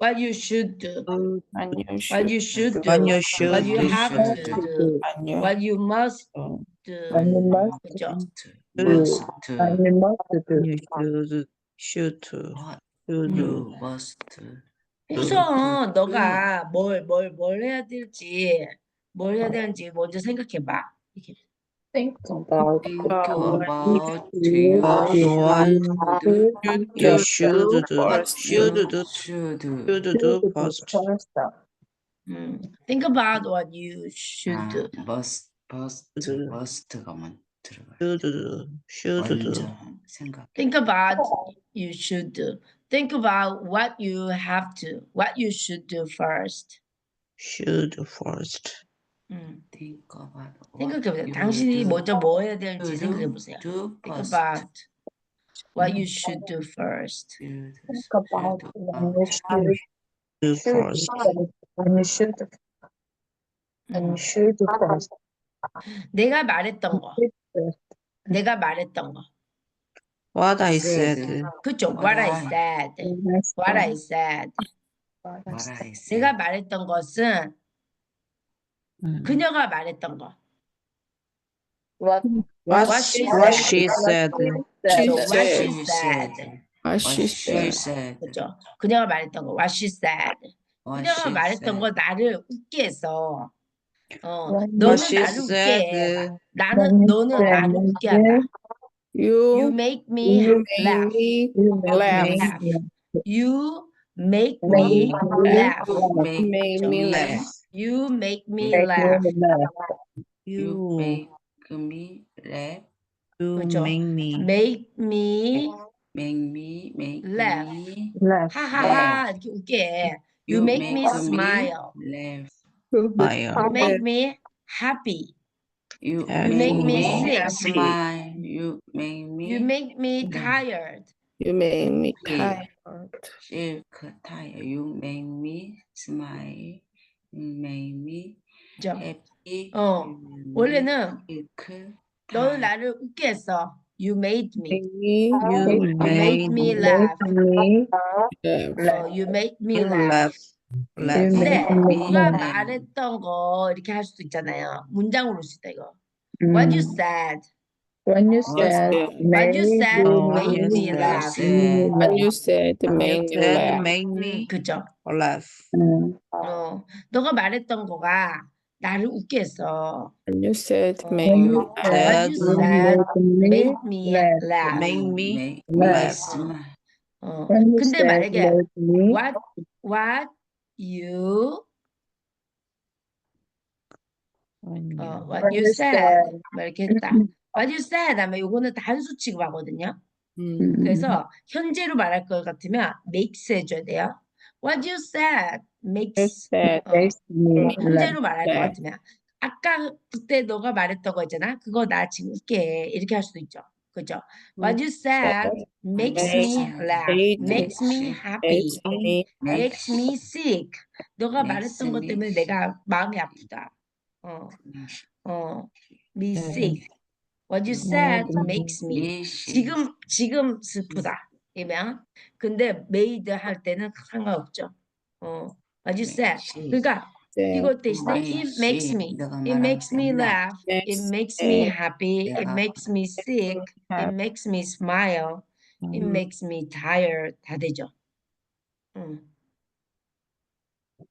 what you should do, And you what should. you should do, What you should what you do. have to do, And you what you must do. do. you must 그죠? must and you must do. You should, should, what should. you must 우선 너가 뭘, 뭘, 뭘 해야 될지, 뭘 해야 되는지 먼저 생각해 봐. 이렇게. Think about think what about you About want what to you do should do, first. should do, should should do do first. first. 음, think about what you should do. 아, must must 그- must가 먼 들어가 should do, should do. 먼저 생각 Think about you should do. Think about what you have to, what you should do first. should first. 음, think about what 생각해 보세요. you 당신이 do 먼저 뭐 해야 될지 to 생각해 do, 보세요. do Think first. about what you should do first. Should- Think about should when you should, Do should first. when you should when 음, you should first. 내가 말했던 거. 내가 말했던 거. What I said. said. 그죠? What I said. What I said. what. I said. 내가 말했던 것은 음. 그녀가 말했던 거. What What, what she what said. she said. She? What said. she said. What she she said. said. 그죠? 그녀가 말했던 거. What she said. what 그녀가 she 말했던 said. 거 나를 웃게 했어. 어, What 너는 What she 나를 웃게 해. said. 나는 What 너는 she 나를 said. 웃게 한다. You You make me you laugh. made me you make laugh. me laugh. You make Make me laugh. make me laugh. You make me make laugh. me laugh. you You, make me laugh you 그죠? make me. Make me make me make Laugh. me laugh. 하하하 이렇게 웃게 해. You make me smile. laugh Smile. You make me happy. you You make make me me sick. smile you make me You make me tired. You made me Yeah. tired. silk tired you make me smile Me 그죠? happy 어, you make 원래는 silk 너는 tired. 나를 웃게 했어. You made me. Made You made me laugh. Make me laugh. 어, you make me laugh. 근데 laugh. 말했던 거 이렇게 할 수도 있잖아요. 문장으로 쓸 때 이거. What you Mm. said. When you said, you- What you "May said you made make me me laugh." laugh. When you said made me Said laugh. make 음, me 그죠? laugh. Mm. 어, 너가 말했던 거가 나를 웃게 했어. When you said 어, made me laugh. What Said you You said make me made me laugh. laugh. make me laugh. 어, When you 근데 said, 만약에 "Make me what what you when 어, you what What you you said said. 뭐 이렇게 했다. What you said 하면 요거는 단수 취급하거든요. 음. 그래서 현재로 말할 것 같으면 makes 해줘야 돼요. What you said makes 어. 현재로 말할 것 네. 같으면 아까 그때 너가 말했던 거 있잖아. 그거 나 지금 웃게 해. 이렇게 할 수도 있죠. 그죠? What you said makes me laugh, makes me happy, makes me sick. 너가 말했던 것 때문에 내가 마음이 아프다. 어, 어, me 네. sick. What you said makes me. 지금 지금 슬프다. 이면 근데 made 할 때는 상관없죠. 어, what you said. 그러니까 이거 대신에 makes it makes me, it makes me laugh, it makes me happy, it makes me sick, it makes me smile, it 음. makes me tired 다 되죠. 응.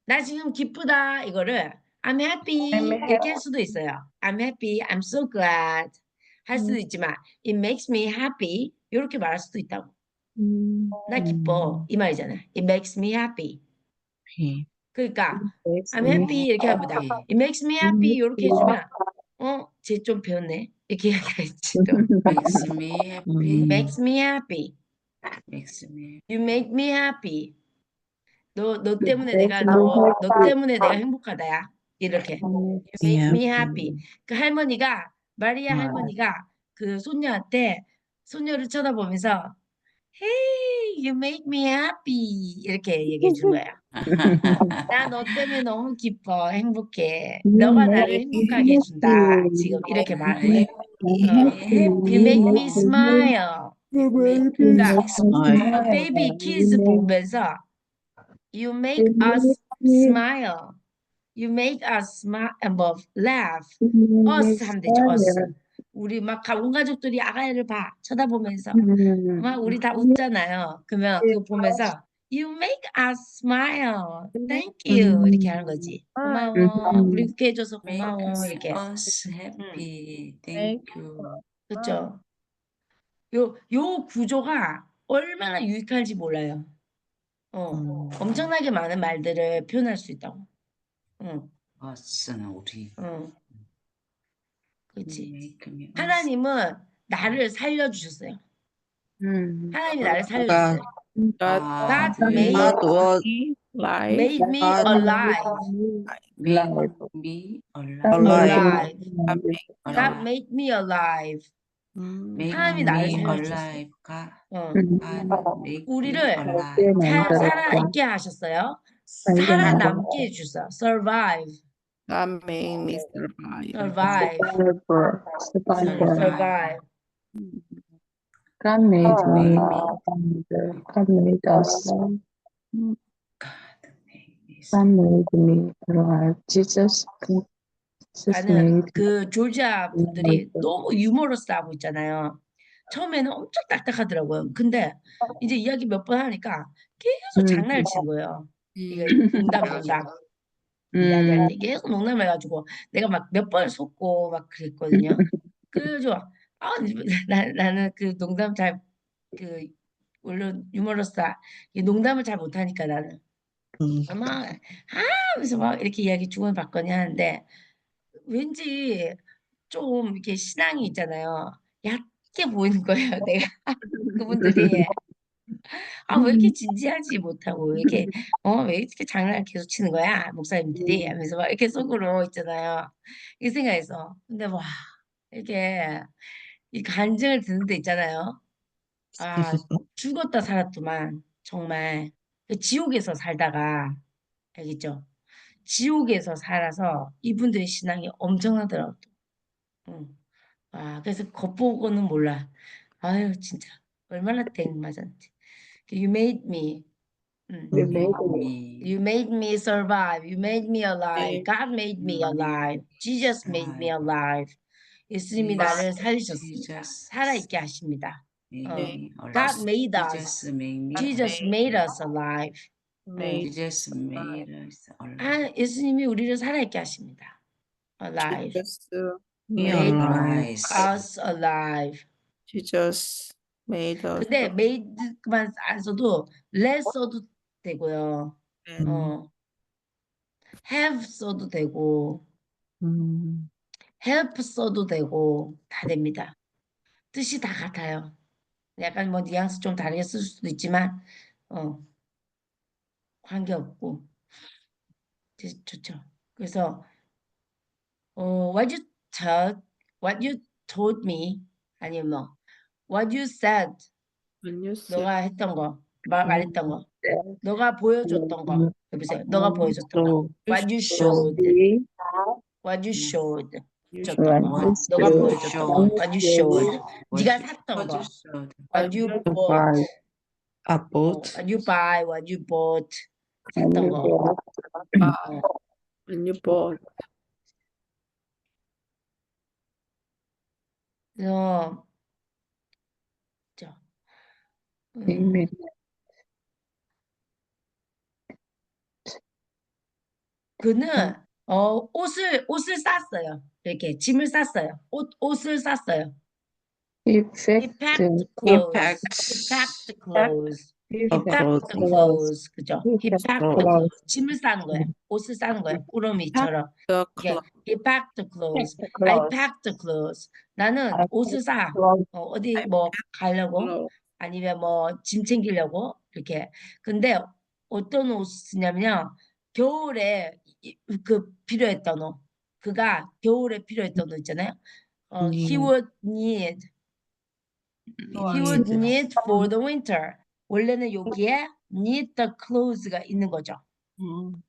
나 지금 기쁘다 이거를 I'm happy 이렇게 할 수도 있어요. I'm happy, I'm so glad 할 수도 있지만 it makes me happy 이렇게 말할 수도 있다고. 음. 나 기뻐 이 말이잖아. It makes me happy. 그러니까 I'm happy 이렇게 하보다 happy. It makes me happy 이렇게 해주면 어, 쟤 좀 배웠네 이렇게 해야겠지. 또. makes me happy 음. makes me happy. makes me You make me happy. 너, 너 때문에 make 내가 me 너, 너 happy. 때문에 내가 행복하다야. 이렇게. You make me happy. 그 할머니가 마리아 음. 할머니가 그 손녀한테 손녀를 쳐다보면서 Hey, you make me happy 이렇게 얘기해 준 거야. 나 너 때문에 너무 기뻐, 행복해. You 너가 make 나를 행복하게 해준다. 지금 이렇게 말해. happy. You make me smile. 자, smile. 베이비 키즈 보면서 You make us smile. You make us smile, 뭐 laugh. us 하면 되죠. us. 우리 막 가- 온 가족들이 아가를 봐 쳐다보면서 막 우리 다 웃잖아요. 그러면 그거 보면서 You make us smile. Thank you. 이렇게 하는 거지. 고마워. 우리 웃게 해줘서 Make 고마워. us, 이렇게. us happy. Thank you. 그렇죠. 요, 요 구조가 얼마나 유익한지 몰라요. 어, 음. 엄청나게 많은 말들을 표현할 수 있다고. 응, us는 우리. 응. 그렇지. Make me us. 하나님은 나를 살려주셨어요. 음. 하나님이 나를 살려주셨어요. God God God made God was life. made me God alive. make me alive. alive. God made me alive. Make 하나님이 나를 me 살려주셨어요. alive. God, 어. God make me 우리를 alive. 살아있게 하셨어요. 살아남게 해주셨어요. survive, God made me survive. survive. Survivor. survive. God made me. God made us. God make me God made me alive. Jesus. 나는 그 조지아 분들이 음, 너무 유머러스 하고 있잖아요. 처음에는 엄청 딱딱하더라고요. 근데 이제 이야기 몇 번 하니까 계속 음. 장난을 치는 거예요. 이게 농담 농담 음. 이야기할 때 계속 농담해가지고 내가 막 몇 번 속고 막 그랬거든요. 그래서 아, 나, 나는 그 농담 잘 그 물론 유머러스다. 이 농담을 잘 못하니까 나는 음. 막 아, 하면서 막 이렇게 이야기 주고받거니 하는데 왠지 좀 이렇게 신앙이 있잖아요. 얕게 보이는 거예요, 내가. 그분들이. 아, 왜 이렇게 진지하지 못하고, 왜 이렇게, 어, 왜 이렇게 장난을 계속 치는 거야, 목사님들이. 하면서 막 이렇게 속으로 있잖아요. 이 생각해서. 근데 와, 이렇게, 이 간증을 듣는 데 있잖아요. 아, 죽었다 살았더만, 정말. 그 지옥에서 살다가, 알겠죠? 지옥에서 살아서 이분들의 신앙이 엄청나더라고. 응. 아, 그래서 겉보고는 몰라. 아유, 진짜. 얼마나 땡 맞았는지. You made me. 응. You made me. You made me survive. You made me alive. God made me alive. Jesus made me alive. 예수님이 나를 살리셨습니다. Jesus 살아있게 하십니다. made 어. me God alive. made us. Jesus made me Jesus alive. made us alive. Made Jesus made us alive. 아, 예수님이 우리를 살아있게 하십니다. alive. Jesus Me made alive. us alive. Jesus made 근데 made만 안 써도 let 써도 되고요. alive. 어. have 써도 되고 음. help 써도 되고 다 됩니다. 뜻이 다 같아요. 약간 뭐 뉘앙스 좀 다르게 쓸 수도 있지만 어. 관계없고 좋죠. 그래서 어, what you told, what you told me 아니면 뭐 what you said When you said 너가 했던 거, 말, 말했던 거, 너가 보여줬던 거, 여보세요. 너가 보여줬던 거. So What you showed, me. what you showed, you 줬던 What 거. you 너가 showed. 보여줬던 거. What you showed. What 네가 you- 샀던 what 거. you showed. What you You bought. buy. I 어, bought what you buy, what you bought. And 샀던 you 거. bought. buy, when you bought. 그래서 음, Amen. 그는 어, 옷을 옷을 쌌어요. 이렇게 짐을 쌌어요. 옷 옷을 쌌어요. He packed packed the clothes. He packed clothes. he packed clothes. the clothes. 그죠? He packed packed the clothes. 짐을 싸는 거예요. 옷을 싸는 거예요. 꾸러미처럼. He packed the clothes. the I packed the clothes. 나는 옷을 싸. 어, 어디 뭐 가려고. 아니면 뭐 짐 챙기려고 이렇게. 근데 어떤 옷 쓰냐면요. 겨울에 이- 그 필요했던 옷. 그가 겨울에 필요했던 옷 있잖아요. 어, he 음. would need he would need for the winter. 원래는 여기에 need the clothes가 있는 거죠. 음.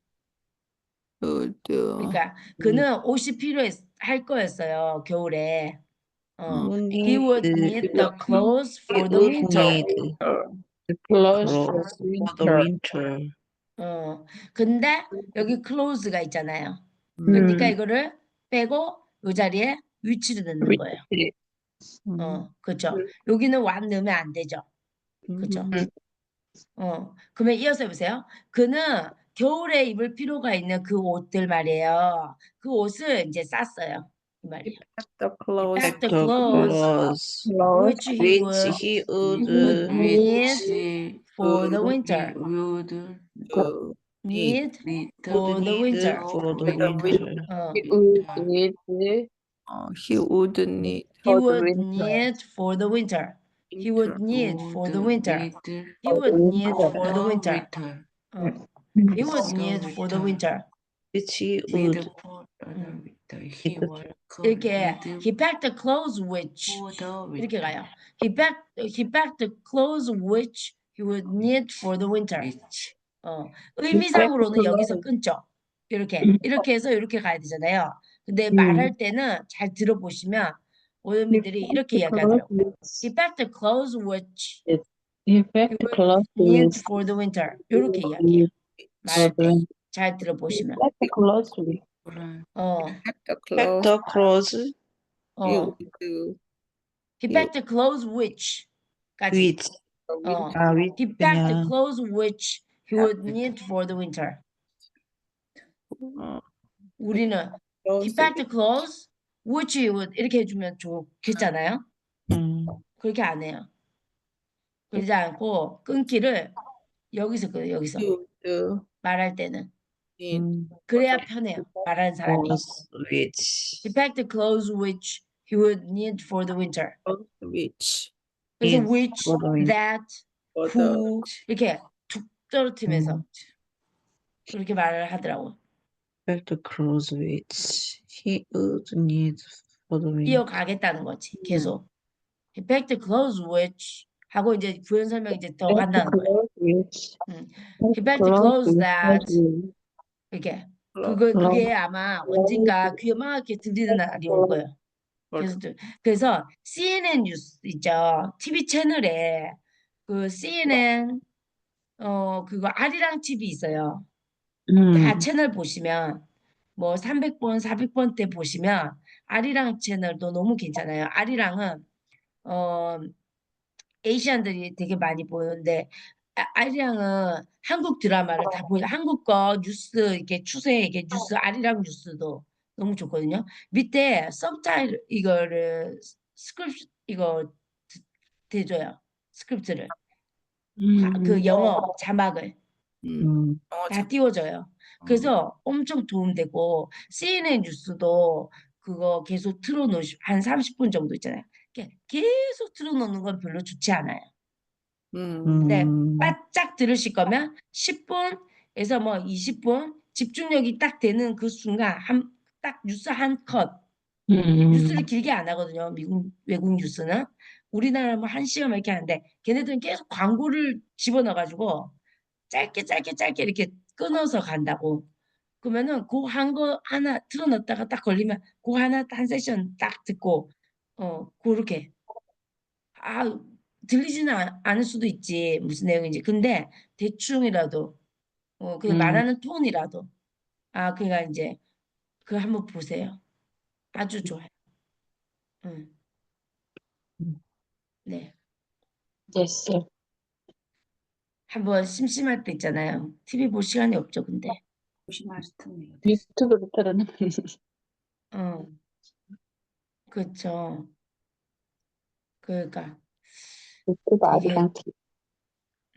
그러니까 그는 옷이 필요할 거였어요. 겨울에. 어, would he would need need the clothes for the would winter. need The clothes clothes for for the winter. winter. 어, 근데 여기 clothes가 있잖아요. 음. 그러니까 이거를 빼고 이 자리에 위치를 넣는 거예요. 음. 어, 그렇죠. 여기는 완 넣으면 안 되죠. 그렇죠. 음. 어, 그러면 이어서 해보세요. 그는 겨울에 입을 필요가 있는 그 옷들 말이에요. 그 옷을 이제 쌌어요. Uh, Maria. The clothes, the the clothes clothes which he will he would need for the winter. would need for the winter. for the winter. He would need He would need He for the would winter. need for the winter. He would need for the winter. He would need for the winter. Oh. He would need for the winter. Which he would He 이렇게 he packed the clothes which 이렇게 winter. 가요. He packed he packed the clothes which he would need for the winter. 어, 의미상으로는 여기서. 끊죠. 이렇게 이렇게 해서 이렇게 가야 되잖아요. 근데 말할 때는 잘 들어보시면 오현미들이 이렇게 이야기하더라고. He packed the clothes which fact, would clothes need for the winter. 이렇게 이야기해요. 말할 때. 잘 들어보시면. With 그런 어, Pack the pack clothes the clothes 어. you would do He 예. packed the clothes which 까지. which the 어. winter. 아 which He packed the 그냥 clothes which he would need for the winter. 어, 우리는 he clothes packed the clothes which he would 이렇게 해주면 좋겠잖아요. 음, 그렇게 안 해요. 그러지 않고 끊기를 여기서 그 여기서 you would 말할 때는 need 음, 그래야 편해요. 말하는 사람이. clothes which He packed the clothes which he would need for the winter. clothes which 그래서 Yes, which, for the winter. that, for the who 이렇게 툭 떨어뜨리면서 음. 그렇게 말을 하더라고. pack the clothes which he would need for the winter. 이어가겠다는 거지. 계속. He packed the clothes which 하고 이제 부연 설명 이제 더 간다는 거예요. clothes which 음. He packed the clothes that 이렇게 그거 그게 아마 언젠가 막 이렇게 들리는 날이 올 거예요. 그래서 또- 그래서 CNN 뉴스 있죠. TV 채널에 그 CNN 어 그거 아리랑 TV 있어요. 다 음, 채널 보시면 뭐 300번, 400번 때 보시면 아리랑 채널도 너무 괜찮아요. 아리랑은 어 에이시안들이 되게 많이 보는데 아- 아리랑은 한국 드라마를 다 보여. 한국 거 뉴스 이렇게 추세 이게 뉴스 아리랑 뉴스도 너무 좋거든요. 밑에 서브타일 이거를 스크립트 이거 드- 대줘요. 스크립트를 아, 그 영어 자막을 음, 음, 다 띄워줘요. 그래서 엄청 도움되고 CNN 뉴스도 그거 계속 틀어놓으시 한 30분 정도 있잖아요. 이렇게 계속 틀어놓는 건 별로 좋지 않아요. 음, 네, 음, 바짝 들으실 거면 10분에서 뭐 20분 집중력이 딱 되는 그 순간 한 딱 뉴스 한 컷. 뉴스를 길게 안 하거든요. 미국 외국 뉴스는 우리나라 뭐한 시간 이렇게 하는데 걔네들은 계속 광고를 집어넣어가지고 짧게 짧게 짧게 이렇게 끊어서 간다고. 그러면은 그 한 거 하나 틀어넣었다가 딱 걸리면 그 하나 한 세션 딱 듣고 어 그렇게 아 들리지는 않- 않을 수도 있지 무슨 내용인지. 근데 대충이라도 어 그냥 음. 말하는 톤이라도. 아 그러니까 이제 그 한번 보세요. 아주 좋아요. 음. 음. 네. Yes. 한번 심심할 때 있잖아요. TV 볼 시간이 없죠 근데. 조심할 텐데요. 유튜브로 틀어놓으면 어. 그렇죠 그러니까 아리랑 TV.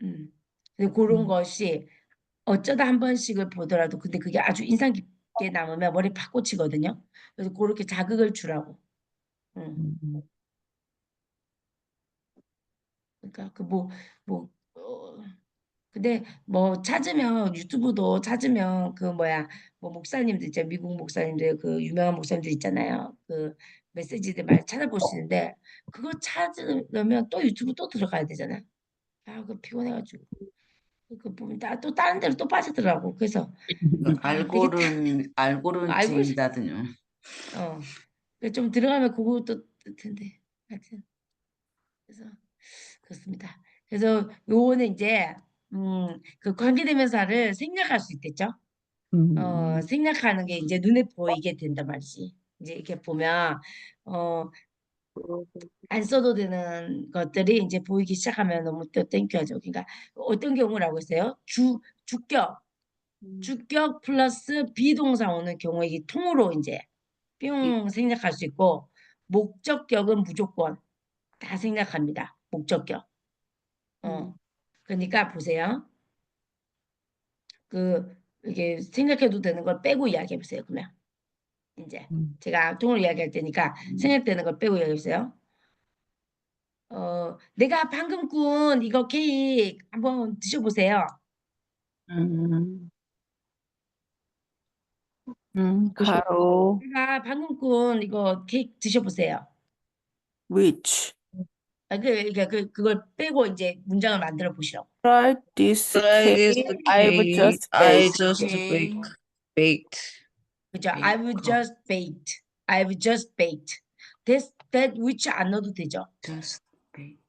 음. 근데 그런 음. 것이 어쩌다 한 번씩을 보더라도 근데 그게 아주 인상 깊게 남으면 머리 팍 꽂히거든요. 그래서 그렇게 자극을 주라고. 음. 음, 그러니까 그 뭐 뭐 어, 근데 뭐 찾으면 유튜브도 찾으면 그 뭐야 뭐 목사님들 있잖아요. 미국 목사님들 그 유명한 목사님들 있잖아요. 그 메시지들 많이 찾아보시는데 그거 찾으려면 또 유튜브 또 들어가야 되잖아요. 아, 그 피곤해가지고. 그 보면 다또 다른 데로 또 빠지더라고. 그래서 그 알고른 알고- 알고리즘이다든요. 어. 그좀 들어가면 그것도 텐데 하여튼 그래서 그렇습니다. 그래서 요거는 이제 음, 그 관계대명사를 생략할 수 있겠죠? 음. 어, 생략하는 게 이제 눈에 보이게 된단 말이지. 이제 이렇게 보면 어, 안 써도 되는 것들이 이제 보이기 시작하면 너무 또 땡겨죠. 그러니까 어떤 경우라고 했어요? 주 주격 주격 플러스 비동사 오는 경우에 이 통으로 이제 뿅 생략할 수 있고 목적격은 무조건 다 생략합니다. 목적격. 어. 그러니까 보세요. 그 이게 생각해도 되는 걸 빼고 이야기해 보세요. 그러면 이제 음. 제가 통으로 이야기할 테니까 생략되는 걸 빼고 이야기해 보세요. 어, 내가 방금 꾼 이거 케이크 한번 드셔보세요. 음. 음, 가로. 내가 방금 꾼 이거 케이크 드셔보세요. which 아, 그, 그러니까 그, 그걸 빼고 이제 문장을 만들어 보시라고. try this Try this cake cake. just I baked. just baked. baked. 그죠? Bake I've 거. just baked. I've just baked. That, that which 안 넣어도 되죠? just bake.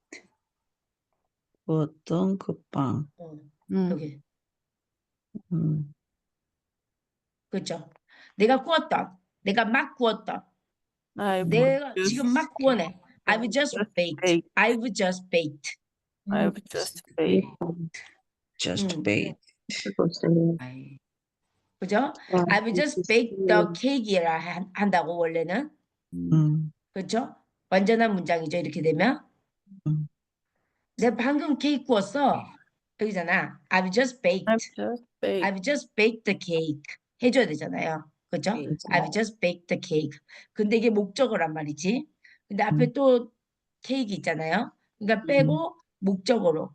구웠던 그 빵. 어, 음, 여기. 음. 그죠? 내가 구웠던, 내가 막 구웠던, I've 내가 just 지금 막 구워내. I've just just baked. baked. I've just baked. I've just baked. Just 음. baked. 보세요. I 그죠? I've just baked the cake이라 한- 한다고 원래는. 음. 그렇죠? 완전한 문장이죠. 이렇게 되면. 음. 내가 방금 케이크 구웠어. 여기잖아. I've just baked. I've just baked. I've just baked the cake. 해줘야 되잖아요. 그렇죠? 네. I've just baked the cake. 근데 이게 목적어란 말이지. 근데 앞에 음. 또 케이크 있잖아요. 그러니까 빼고 목적어로.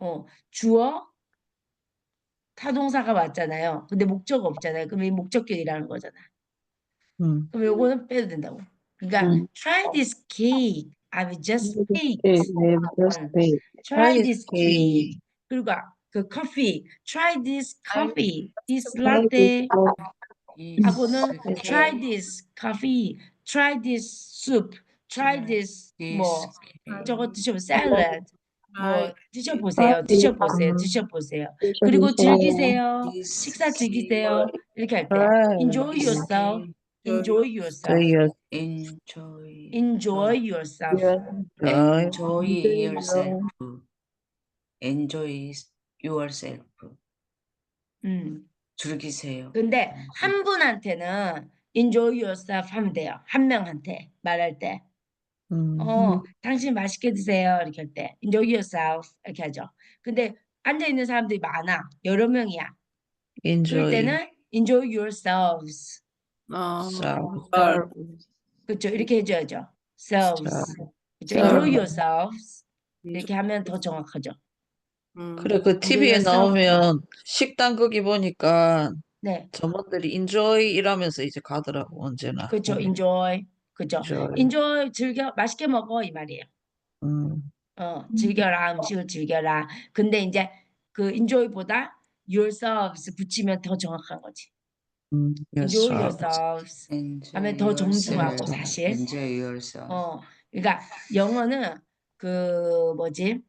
어, 주어 타동사가 왔잖아요. 근데 목적어 없잖아요. 그럼 이 목적격이라는 거잖아. 음. 그럼 요거는 빼도 된다고. 그러니까 음. try this cake. I've just baked. 네, I've 음. Try this cake. 그리고 그 커피. Try this coffee. This latte. 하고는 try this coffee. Try this soup. Try this 뭐. 저거 드셔보 salad. 뭐 드셔보세요. 드셔보세요. 음. 드셔보세요. 그리고. 즐기세요. 식사. 즐기세요. 이렇게 할 때. Enjoy yourself. Enjoy yourself. Enjoy Enjoy. Yourself. your Enjoy yourself. Enjoy yourself. 음. 즐기세요. 근데 한 분한테는 enjoy yourself 하면 돼요. 한 명한테 말할 때. 음. 어, 당신 맛있게 드세요. 이렇게 할 때. enjoy yourself. 이렇게 하죠. 근데 앉아 있는 사람들이 많아. 여러 명이야. 그럴 Enjoy 때는 enjoy yourselves. 어, yourself. are 그렇죠. 이렇게 해줘야죠. selves. 그렇죠. enjoy selves. yourselves. 이렇게 하면 더 정확하죠. 음, 그래 그 TV에 yourself. 나오면 식당 거기 보니까 네. 점원들이 enjoy 이러면서 이제 가더라고 언제나. 그렇죠. enjoy. 그렇죠. enjoy. enjoy 즐겨 맛있게 먹어 이 말이에요. 음. 어, 즐겨라 음식을 즐겨라. 근데 이제 그 enjoy보다 yourselves 붙이면 더 정확한 거지. 음. enjoy yourselves. Enjoy 하면 더 정중하고. 사실. Enjoy yourself. 어, 그러니까 영어는 그 뭐지?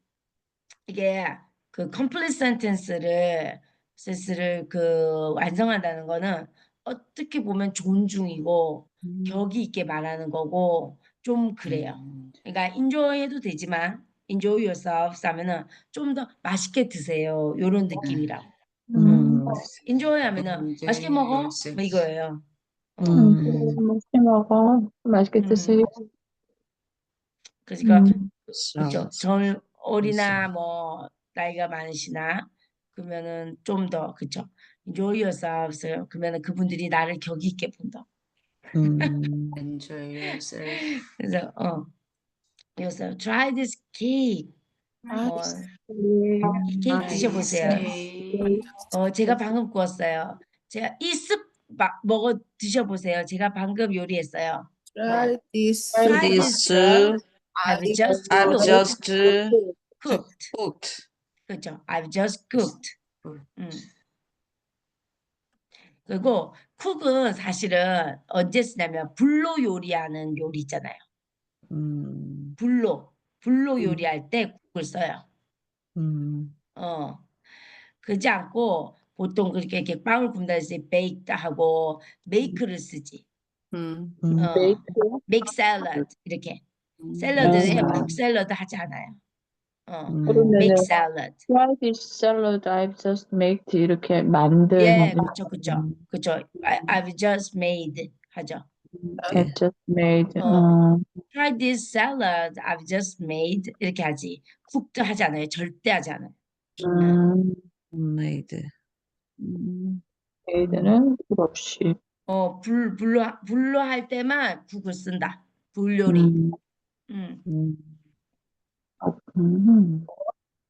이게 그 complete sentence를 sentence를 그 완성한다는 거는 어떻게 보면 존중이고 격이 있게 말하는 거고 좀 그래요. 음, 그러니까 enjoy 해도 되지만 enjoy yourselves 하면은 좀 더 맛있게 드세요. 요런 느낌이라고. 음. enjoy 하면은 맛있게 먹어? 뭐. 이거예요. 어, 음. 맛있게 먹어. 맛있게 음. 드세요. 그러니까 음. 그렇죠. yourself. 절 어리나 뭐 나이가 많으시나 그러면은 좀 더 그렇죠. enjoy yourselves 그러면은 그분들이 나를 격이 있게 본다. 음. Enjoy yourself. 그래서 어 yourself try this cake. 어, 이 케이크 네. 드셔보세요. Cake. 어 제가 방금 구웠어요. 제가 이습 먹어 드셔보세요. 제가 방금 요리했어요. try this. Try This I've just I've cooked. just cooked. cooked. 그렇죠. I've just cooked. cooked. 음. 그리고 쿡은 사실은 언제 쓰냐면 불로 요리하는 요리 있잖아요. 음, 불로 불로 음. 요리할 때 국을 써요. 음, 어. 그렇지 않고 보통 그렇게 이렇게 빵을 굽는다 해서 baked 하고 make를 쓰지. 음. 음, 어. Bake. make salad 이렇게 음. 샐러드에 음. 국 샐러드 하지 않아요. 어. 음, 그러면은 make salad. Try this salad I've just made 이렇게 만든 예, 그렇죠, 그렇죠, 음. 그렇죠. I, I've just made 하죠. I've just made 어. 어. Try this salad I've just made 이렇게 하지. 쿡도 하지 않아요. 절대 하지 않아요. 음, made. 음. made는 불 없이 어, 불 불로 하- 불로 할 때만 국을 쓴다. 불 요리. 음, 음. 음, 음.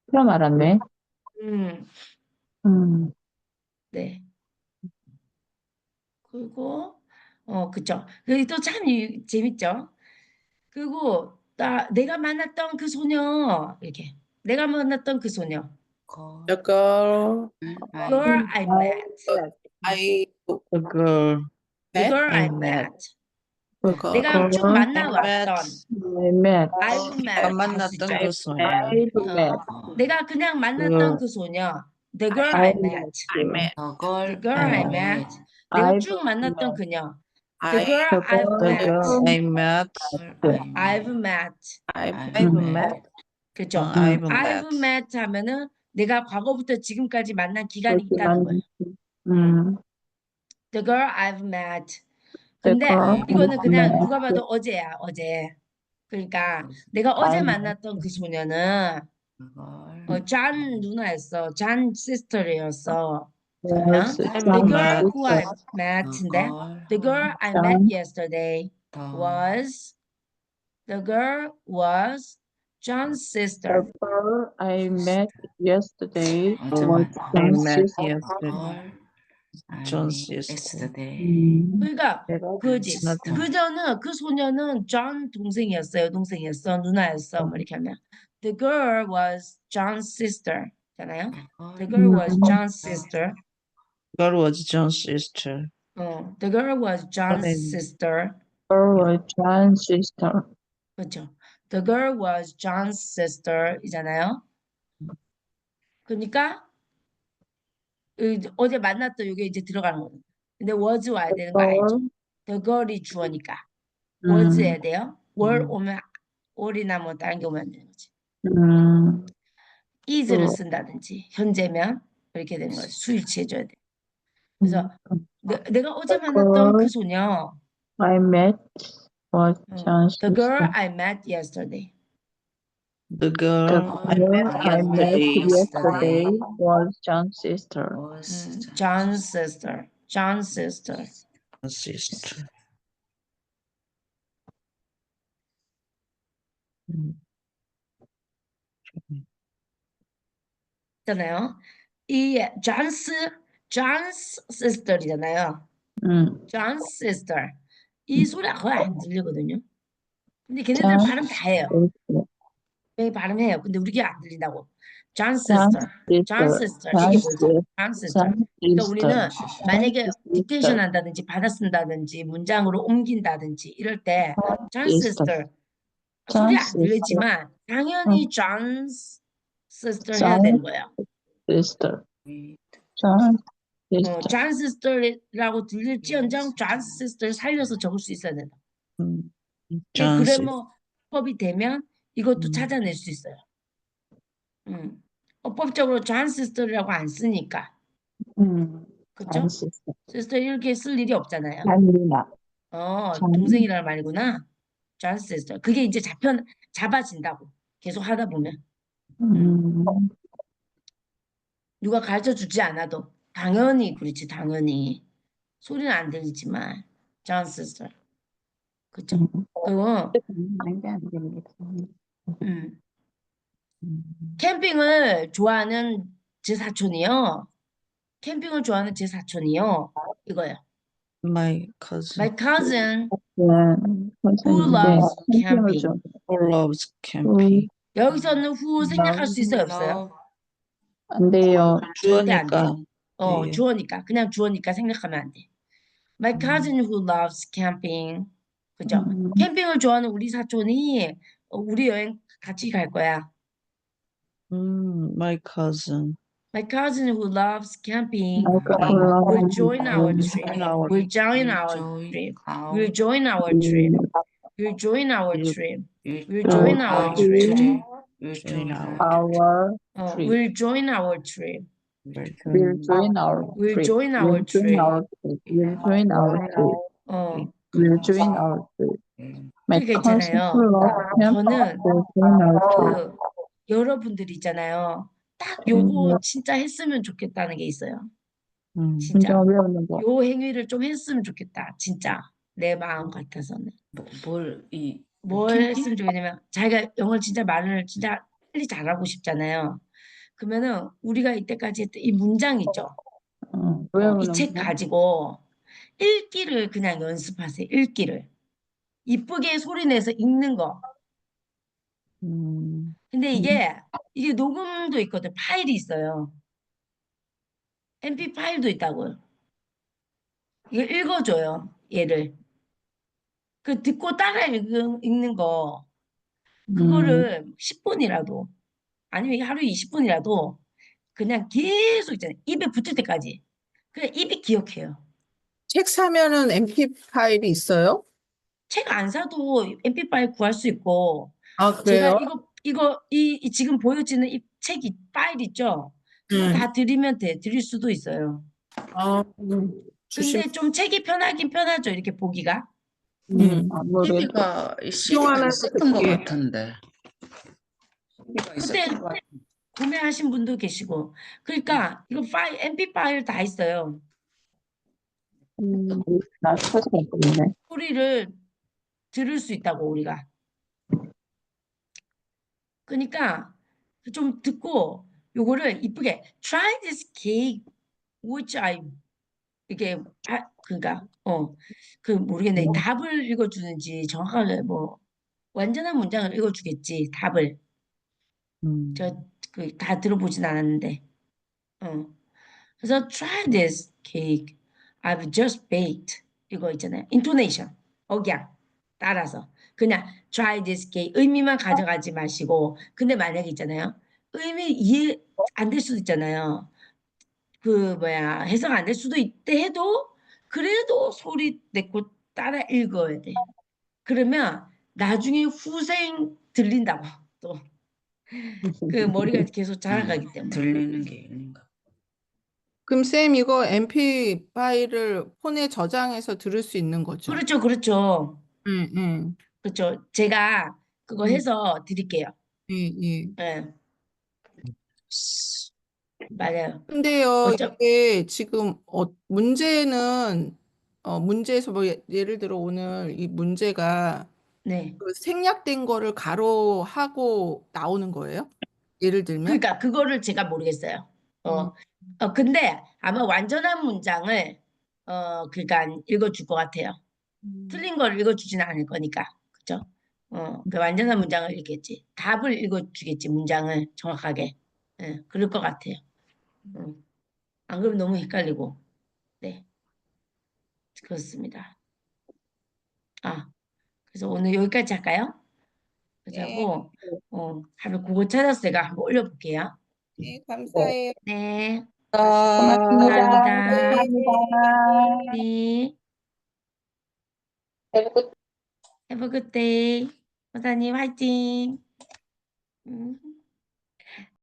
그럼 알았네 음. 음. 네. 그리고 어 그쵸. 그리고 또참 재밌죠. 그리고 나 내가 만났던 그 소녀 이렇게 내가 만났던 그 소녀 Girl, The girl I girl I met I The girl the met. girl I I met. met Girl. 내가 쭉 girl 만나왔던 I met I've met 만났던. 그 소녀. I've met uh, 내가 그냥 만났던 girl. 그 소녀 the girl I I met I met. the girl the girl I I met 내가 I've 쭉 만났던 met 그녀 the I girl I've The met girl I met. I've met I've I've met. met 그죠? 어, I've I've met. met 하면은 내가 과거부터 지금까지 만난 기간이 그렇게 있다는 거예요. 음. The girl I've met. The 근데 이거는 그냥. 누가 봐도 어제야, 어제. 그러니까 내가 어제 만났던 그 소녀는 the 어, 잔 누나였어. 잔 시스터였어. was The John girl who I sister. the met인데 the girl I met yesterday the was the girl was John's The sister. girl I met yesterday was John's sister. John's yesterday 음. 그러니까 그지. 그저는 그 소녀는 존 동생이었어요. 동생이었어. 누나였어. 뭐 이렇게 하면 the girl was John's sister. 잖아요. The girl was John's sister. girl was John's sister. 어, the girl was John's sister. Girl was John's sister. 그렇죠. The girl was John's sister이잖아요. 그러니까 이- 어제 만났던 이게 이제 들어가는 거예요. 근데 was 와야 되는 거 알죠? The girl이 주어니까 음, was 해야 돼요. were 음. 오면 all이나 뭐 다른 게 오면 안 되는 거지. 음, is를 어. 쓴다든지 현재면 이렇게 되는 거예요. 수일 취해줘야 돼. 그래서 음. 내, 내가 어제 만났던 그 girl 소녀 I met was 어, John's The girl. I met yesterday. The girl The I girl met I met yesterday. was John's sister. was 음, John's sister. John's sister. sister. 음. 있잖아요. 이 John's John's sister이잖아요. 음, John's sister. 이 소리가 거의 안 들리거든요. 근데 걔네들 John's 발음 다 해요. sister. 네, 발음해요. 근데 우리 게 안 들린다고. John's sister. 이게 뭐죠? sister. John's 그러니까. 우리는 만약에. 딕테이션 한다든지 받아 쓴다든지 문장으로 옮긴다든지 이럴 때 sister. sister 소리 안 들리지만 당연히 sister 해야 되는 거예요. sister. John's 어. John's sister라고 들릴지언정 John's sister 살려서 적을 수 있어야 된다. 음. 이게 John's 그래머법이 되면 이것도 음. 찾아낼 수 있어요. 음. 어법적으로 John's sister라고 안 쓰니까. 음, sister. sister 이렇게 쓸 일이 없잖아요. 안리나. 어, 전- 동생이라는 말이구나. John's sister. 그게 이제 잡혀, 잡아진다고. 계속 하다 보면. 음, 누가 가르쳐 주지 않아도. 당연히, 그렇지, 당연히. 소리는 안 들리지만. Sister. 그쵸? 음. 그리고, 안돼 안 됩니다. 음, 음. 캠핑을 좋아하는 제 사촌이요. 캠핑을 좋아하는 제 사촌이요. 이거요. my cousin My cousin 네, who 선생님, 네, loves 캠핑을 camping. 좀- who loves camping. 여기서는 후 생략할 수 있어요, 없어요? 안 돼요. 절대 안 주어니까 돼요. 어, 예. 주어니까. 그냥 주어니까 생각하면 안 돼. My 음. cousin who loves camping 그죠? 음, 캠핑을 좋아하는 우리 사촌이 어, 우리 여행 같이 갈 거야. Mm, my cousin. My cousin who loves camping I got 음, along will with join our them. trip. our- Will join will our join trip. our Will join our trip. Will join our You- trip. will Will join our our trip. trip. will Join join our- Our 어, trip. will join our trip. will join our Will trip. join our Will join trip. our trip. Will join our trip. 어, Will join our trip. 음, 그러니까 있잖아요. camping 저는 our trip. 그 여러분들 있잖아요. 딱 음. 요거 진짜 했으면 좋겠다는 게 있어요. Mm. 진짜 거. 요 행위를 좀 했으면 좋겠다. 진짜 내 마음 같아서는. 뭐- 뭘, 이, 뭘 캠핑? 했으면 좋겠냐면 자기가 영어를 진짜 말을 진짜 빨리 잘하고 싶잖아요. 그러면은 우리가 이때까지 했던 이 문장 있죠. 응, 외우는 이 책 거. 가지고 읽기를 그냥 연습하세요. 읽기를. 이쁘게 소리 내서 읽는 거. Mm. 근데 이게 이게 녹음도 있거든. 파일이 있어요. MP 파일도 있다고요. 이거 읽어줘요. 얘를. 그 듣고 따라 읽은, 읽는 거 음, 그거를 10분이라도 아니면 하루에 20분이라도 그냥 계속 있잖아요. 입에 붙을 때까지. 그냥 입이 기억해요. 책 사면은 MP 파일이 있어요? 책 안 사도 MP 파일 구할 수 있고 아, 제가 그래요? 이거 이거 이, 이 지금 보여지는 이 책이 파일 있죠? 그거 음. 다 드리면 돼. 드릴 수도 있어요. 아, 음, 주심, 근데 좀 책이 편하긴 편하죠. 이렇게 보기가. 음. 아무래도 CD가, CD가 있었던 것 그게. 같은데. CD가 그때 있었던 것 같은데. 구매하신 분도 계시고. 그러니까 이거 파일, MP 파일 다 있어요. 음, 나 찾아봤거든요. 소리를 들을 수 있다고 우리가. 그러니까 좀 듣고 요거를 이쁘게 try this cake which I 이게 아, 그러니까 어. 그 모르겠네. 답을 읽어주는지 정확하게 뭐 완전한 문장을 읽어주겠지 답을. Mm. 저그 다 들어보진 않았는데. 어. 그래서 try this cake I've just baked. 이거 있잖아요. Intonation. 억양 따라서. 그냥 try this cake 의미만 가져가지 마시고. 근데 만약에 있잖아요. 의미 이해 안 될 수도 있잖아요. 그 뭐야 해석 안 될 수도 있대 해도 그래도 소리 내고 따라 읽어야 돼. 그러면 나중에 후생 들린다고 또. 그 머리가 계속 자라가기 때문에. 들리는 게 있는가. 그럼 쌤 이거 MP 파일을 폰에 저장해서 들을 수 있는 거죠? 그렇죠 그렇죠 응, 응. 그렇죠 제가 그거 음. 해서 드릴게요 예, 예. 예 맞아요 근데요, 어쩌- 이게 지금 어, 문제는 어, 문제에서 뭐 예- 예를 들어 오늘 이 문제가 네 그 생략된 거를 가로하고 나오는 거예요? 예를 들면? 그러니까 그거를 제가 모르겠어요 어, 어 근데 아마 완전한 문장을 어 그러니까 읽어줄 것 같아요 음. 틀린 걸 읽어주지는 않을 거니까 그죠 어, 그 완전한 문장을 읽겠지 답을 읽어주겠지 문장을 정확하게 예, 그럴 것 같아요 음. 안 그러면 너무 헷갈리고 네 그렇습니다 아 그래서 오늘 여기까지 할까요? 그래서 네. 어, 하루 그거 찾아서 제가 한번 올려볼게요 네, 감사해요. 네 고맙습니다. 감사합니다 감사합니다. 네 Have a good Have a good day. 원사님 화이팅. 음.